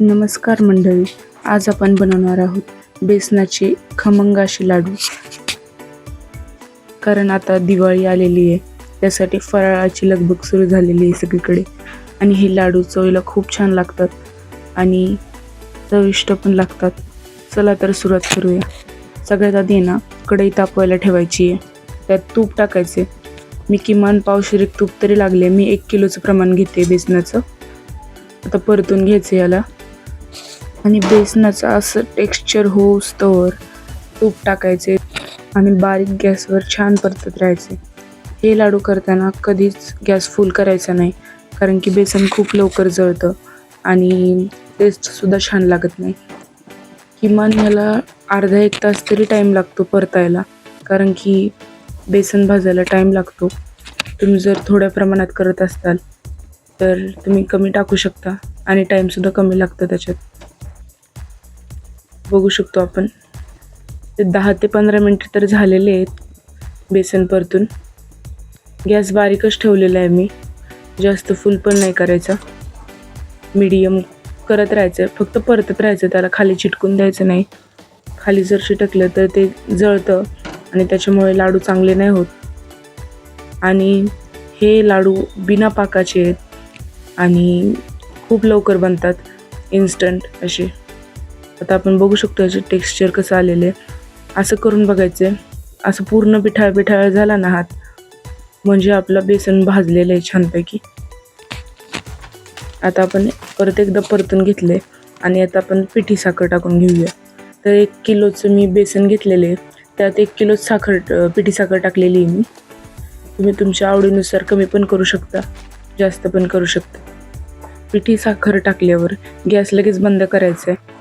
नमस्कार मंडळी आज आपण बनवणार आहोत बेसनाचे खमंगाशी लाडू. कारण आता दिवाळी आलेली आहे त्यासाठी फराळाची लगबग सुरू झालेली आहे सगळीकडे. आणि हे लाडू चवीला खूप छान लागतात आणि चविष्ट पण लागतात. चला तर सुरुवात करूया. सगळ्यात आधी ना कढई तापवायला ठेवायची आहे. त्यात तूप टाकायचे. मी किमान पावशेर तूप तरी लागले मी एक किलोचं प्रमाण घेते बेसनाचं. आता परतून घ्यायचं याला. आणि बेसनाचं असं टेक्स्चर होऊस्तोवर तूप टाकायचे आणि बारीक गॅसवर छान परतत राहायचे. हे लाडू करताना कधीच गॅस फुल करायचा नाही कारण की बेसन खूप लवकर जळतं आणि टेस्टसुद्धा छान लागत नाही. किमान ह्याला अर्धा एक तास तरी टाईम लागतो परतायला कारण की बेसन भाजायला टाईम लागतो. तुम्ही जर थोड्या प्रमाणात करत असाल तर तुम्ही कमी टाकू शकता आणि टाईमसुद्धा कमी लागतं त्याच्यात. बघू शकतो आपण. ते दहा ते पंधरा मिनटं तर झालेले आहेत बेसन परतून. गॅस बारीकच ठेवलेला आहे मी. जास्त फुल पण नाही करायचा. मीडियम करत राहायचं. फक्त परतत राहायचं. त्याला खाली चिटकून द्यायचं नाही. खाली जर चिटकलं तर ते जळतं आणि त्याच्यामुळे लाडू चांगले नाही होत. आणि हे लाडू बिना पाकाचे आहेत आणि खूप लवकर बनतात. इन्स्टंट असे. आता आपण बघू शकतो याचे टेक्स्चर कसं आलेलं आहे. असं करून बघायचं आहे असं पूर्ण पिठाळ पिठाळ झाला ना हात म्हणजे आपलं बेसन भाजलेलं आहे छानपैकी. आता आपण परत एकदा परतून घेतले आणि आता आपण पिठी साखर टाकून घेऊया. तर एक किलोचं मी बेसन घेतलेले आहे. त्यात एक किलो साखर पिठी साखर टाकलेली आहे मी. तुम्ही तुमच्या आवडीनुसार कमी पण करू शकता जास्त पण करू शकता. पिठी साखर टाकल्यावर गॅस लगेच बंद करायचा आहे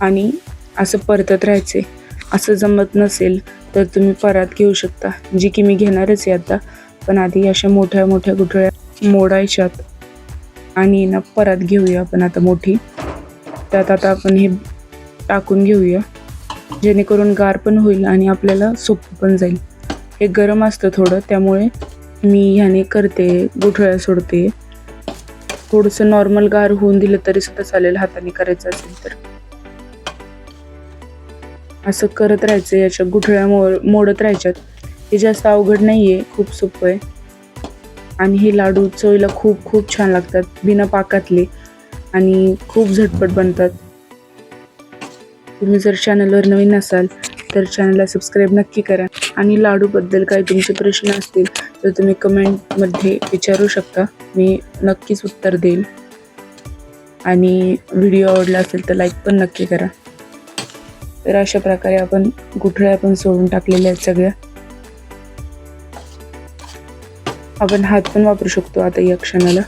आणि असं परतत राहायचे. असं जमत नसेल तर तुम्ही परात घेऊ शकता जी की मी घेणारच आहे आता. पण आधी अशा मोठ्या मोठ्या गुठळ्या मोडायच्यात आणि ना परत घेऊया आपण आता मोठी. त्यात आता आपण हे टाकून घेऊया. जेणेकरून गार पण होईल आणि आपल्याला सोपं पण जाईल. हे गरम असतं थोडं त्यामुळे मी ह्याने करते गुठळ्या सोडते. थोडंसं नॉर्मल गार होऊन दिलं तरी सुद्धा चालेल हाताने करायचं असेल तर. असं करत राहायचं याच्या गुठळ्या मोड मोडत राहायच्यात. हे जास्त अवघड नाही आहे खूप सोपं आहे. आणि हे लाडू चवीला खूप खूप छान लागतात बिना पाकातले. आणि खूप झटपट बनतात. तुम्ही जर चॅनलवर नवीन असाल तर चॅनलला सबस्क्राईब नक्की करा. आणि लाडूबद्दल काही तुमचे प्रश्न असतील तर तुम्ही कमेंटमध्ये विचारू शकता. मी नक्कीच उत्तर देईल. आणि व्हिडिओ आवडला असेल तर लाईक पण नक्की करा. तर अशा प्रकारे आपण गुठळ्या पण सोडून टाकलेल्या आहेत सगळ्या. आपण हात पण वापरू शकतो आता या क्षणाला.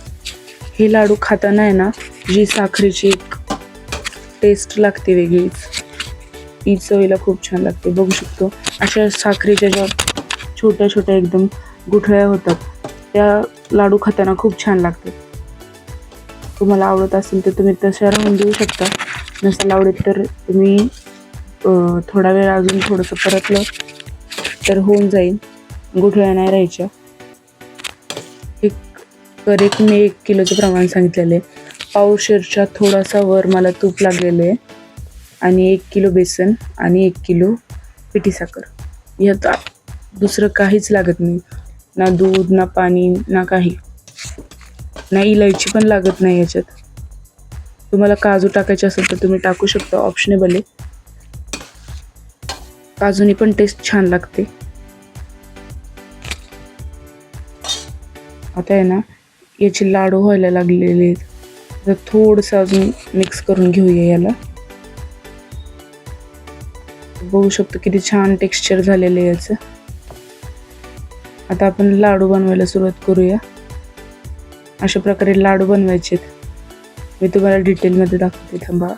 हे लाडू खाताना आहे ना जी साखरेची एक टेस्ट लागते वेगळीच. ती चवीला खूप छान लागते बघू शकतो. अशा साखरेच्या ज्या छोट्या छोट्या एकदम गुठळ्या होतात त्या लाडू खाताना खूप छान लागते तुम्हाला आवडत असेल तर तुम्ही तशा राहून देऊ शकता. नसेल आवडत तर तुम्ही थोडा वेळ अजून थोडंसं परतलं तर होऊन जाईल. गुठळ्या नाही राहायच्या. एक करेक्ट मी एक किलोचं प्रमाण सांगितलेलं आहे. पावशेरच्या थोडासा वर मला तूप लागलेलं आहे. आणि एक किलो बेसन आणि एक किलो पिठी साखर. यात दुसरं काहीच लागत नाही. ना दूध ना पाणी ना काही. ना इलायची पण लागत नाही याच्यात. तुम्हाला काजू टाकायचे असेल तर तुम्ही टाकू शकता. ऑप्शनेबल आहे. काजूनी पण टेस्ट छान लागते. आता आहे ना याचे लाडू व्हायला लागलेले आहेत. तर थोडंसं अजून मिक्स करून घेऊया याला. बघू शकतो किती छान टेक्स्चर झालेलं आहे याचं. आता आपण लाडू बनवायला सुरुवात करूया. अशा प्रकारे लाडू बनवायचे आहेत. मी तुम्हाला डिटेलमध्ये दाखवते थांबा.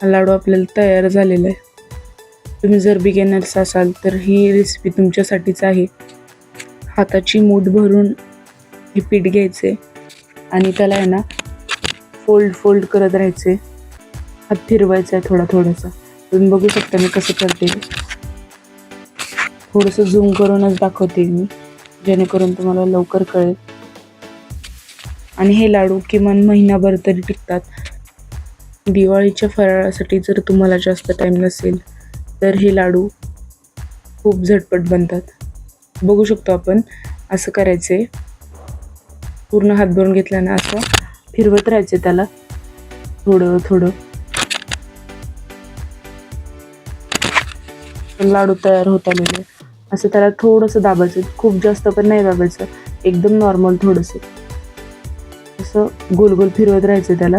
हा लाडू आपल्याला तयार झालेला आहे. तुम्ही जर बिगेनर्स असाल तर ही रेसिपी तुमच्यासाठीच आहे. हाताची मूठ भरून हे पीठ घ्यायचे आणि त्याला आहे ना फोल्ड फोल्ड करत राहायचे. हात फिरवायचा आहे थोडा थोडासा. तुम्ही बघू शकता मी कसं करते थोडंसं झूम करूनच दाखवते मी जेणेकरून तुम्हाला लवकर कळेल. आणि हे लाडू किमान महिनाभर तरी टिकतात. दिवाळीच्या फराळासाठी जर तुम्हाला जास्त टाईम नसेल तर हे लाडू खूप झटपट बनतात. बघू शकतो आपण असं करायचे. पूर्ण हात भरून घेतल्यानं असं फिरवत राहायचे त्याला. थोडं थोडं. लाडू तयार होत आलेले. असं त्याला थोडंसं दाबायचं. खूप जास्त पण नाही दाबायचं. एकदम नॉर्मल थोडंसं. असं गोल गोल फिरवत राहायचं त्याला.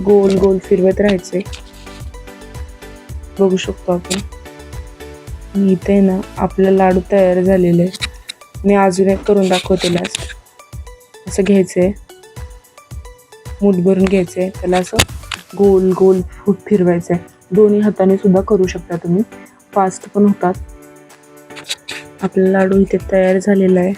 गोल गोल फिरवत राहायचे. बघू शकतो आपण. इथे ना आपलं लाडू तयार झालेले मी अजून एक करून दाखवते लास्ट असं घ्यायचंय. मूठ भरून घ्यायचंय. त्याला असं गोल गोल फूट फिरवायचंय. दोन्ही हाताने सुद्धा करू शकता तुम्ही. फास्ट पण होतात. आपला लाडू इथे तयार झालेला आहे.